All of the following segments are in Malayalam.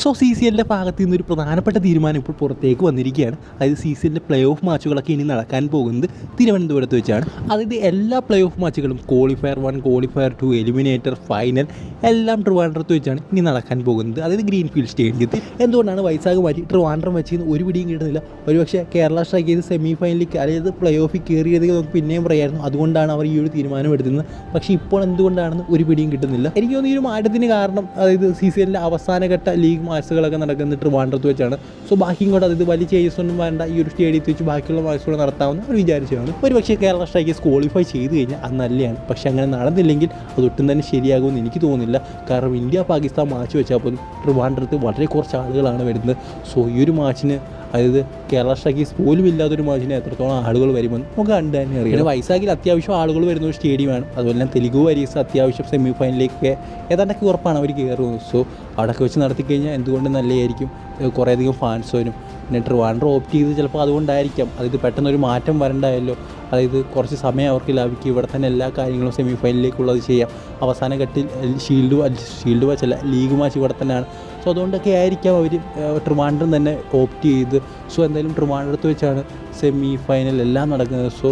സോ സി സി എല്ലിന്റെ ഭാഗത്ത് നിന്ന് ഒരു പ്രധാനപ്പെട്ട തീരുമാനം ഇപ്പോൾ പുറത്തേക്ക് വന്നിരിക്കുകയാണ്. അതായത് സി സി എല്ലിന്റെ പ്ലേ ഓഫ് മാച്ചുകളൊക്കെ ഇനി നടക്കാൻ പോകുന്നത് തിരുവനന്തപുരത്ത് വെച്ചാണ്. അതായത് എല്ലാ play off മാച്ചുകളും qualifier one qualifier two eliminator final എല്ലാം ട്രിവാൻഡ്രത്ത് വെച്ചാണ് ഇനി നടക്കാൻ പോകുന്നത്. അതായത് ഗ്രീൻഫീൽഡ് സ്റ്റേഡിയത്തിൽ. എന്തുകൊണ്ടാണ് വൈശാഖ് മാറ്റി ട്രിവാൻഡ്രം വെച്ച് ഒരു പിടിയും കിട്ടുന്നില്ല. ഒരുപക്ഷെ കേരള സ്ട്രൈക്ക് ചെയ്ത് സെമി ഫൈനലിൽ അതായത് പ്ലേ ഓഫിൽ കയറിയത് നമുക്ക് പിന്നെയും പറയായിരുന്നു. അതുകൊണ്ടാണ് അവർ ഈ ഒരു തീരുമാനം എടുക്കുന്നത് പക്ഷേ ഇപ്പോൾ എന്തുകൊണ്ടാണെന്ന് ഒരു പിടിയും കിട്ടുന്നില്ല. എനിക്ക് തോന്നുന്നു ഈ ഒരു മാറ്റത്തിന് കാരണം അതായത് സി സി എല്ലിന്റെ അവസാനഘട്ട ലീഗ് മാച്ചുകളൊക്കെ നടക്കുന്നത് ട്രിവാൻഡ്രത്ത് വെച്ചാണ്. സോ ബാക്കിയും കൂടെ അതായത് വലിയ ചേഞ്ചസ് ഒന്നും വേണ്ട. ഈ ഒരു സ്റ്റേഡിയത്തിൽ വെച്ച് ബാക്കിയുള്ള മാച്ചുകൾ നടത്താമെന്ന് അവർ വിചാരിച്ചതാണ്. ഒരു പക്ഷേ കേരള സ്ട്രൈക്കേഴ്സ് ക്വാളിഫൈ ചെയ്ത് കഴിഞ്ഞാൽ അത് നല്ലതാണ് പക്ഷേ അങ്ങനെ നടന്നില്ലെങ്കിൽ അതൊട്ടും തന്നെ ശരിയാകുമെന്ന് എനിക്ക് തോന്നുന്നില്ല. കാരണം ഇന്ത്യ പാകിസ്ഥാൻ മാച്ച് വെച്ചാൽ പോലും ട്രിവാൻഡ്രത്ത് വളരെ കുറച്ച് ആളുകളാണ് വരുന്നത്. സോ ഈ ഒരു മാച്ചിന് അതായത് കേരള ഷക്കീസ് പോലും ഇല്ലാത്തൊരു മാച്ചിന് എത്രത്തോളം ആളുകൾ വരുമെന്ന് നമുക്ക് കണ്ടു തന്നെ അറിയാം. പിന്നെ വൈസാഖിൽ അത്യാവശ്യം ആളുകൾ വരുന്ന ഒരു സ്റ്റേഡിയമാണ് അതുപോലെ തന്നെ തെലുഗു വരീസ് അത്യാവശ്യം സെമി ഫൈനലിലേക്ക് ഏതാണ്ടൊക്കെ ഉറപ്പാണ് അവർ കയറുന്നത്. സോ അവിടെയൊക്കെ വെച്ച് നടത്തിക്കഴിഞ്ഞാൽ എന്തുകൊണ്ട് നല്ലതായിരിക്കും? കുറേയധികം ഫാൻസ് വരും. പിന്നെ ട്രിവാൻഡ്രം ഓപ്റ്റ് ചെയ്ത് ചിലപ്പോൾ അതുകൊണ്ടായിരിക്കാം. അതായത് പെട്ടെന്നൊരു മാറ്റം വരണ്ടായല്ലോ. അതായത് കുറച്ച് സമയം അവർക്ക് ലാഭിക്കും. ഇവിടെ തന്നെ എല്ലാ കാര്യങ്ങളും സെമി ഫൈനലിലേക്കുള്ളത് ചെയ്യാം. അവസാന ഘട്ടിൽ ഷീൽഡ് ഷീൽഡ് മാച്ചല്ല ലീഗ് മാച്ച് ഇവിടെ തന്നെയാണ്. സോ അതുകൊണ്ടൊക്കെ ആയിരിക്കാം അവർ ട്രിവാൻഡ്രം തന്നെ ഓപ്റ്റ് ചെയ്ത്. സോ എന്തായാലും ട്രിവാൻഡ്രത്ത് വെച്ചാണ് സെമി ഫൈനൽ എല്ലാം നടക്കുന്നത്. സോ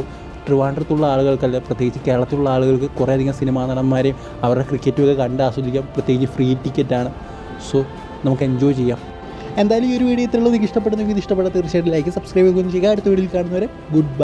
ട്രിവാൻഡ്രത്തുള്ള ആളുകൾക്കല്ല പ്രത്യേകിച്ച് കേരളത്തിലുള്ള ആളുകൾക്ക് കുറേയധികം സിനിമാ നടന്മാരെയും അവരുടെ ക്രിക്കറ്റും ഒക്കെ കണ്ട് ആസ്വദിക്കാം. പ്രത്യേകിച്ച് ഫ്രീ ടിക്കറ്റാണ് സോ നമുക്ക് എൻജോയ് ചെയ്യാം. എന്തായാലും ഈ ഒരു വീഡിയോ ഇത്രയുള്ളൂ നിങ്ങൾക്ക് ഇഷ്ടപ്പെടുന്നെങ്കിൽ ഇത് ഇഷ്ടപ്പെടാൻ തീർച്ചയായിട്ടും ലൈക്ക് സബ്സ്ക്രൈബ് ചെയ്യുകയും ചെയ്യുക. അടുത്ത വീഡിയോയിൽ കാണുന്നവരെ ഗുഡ്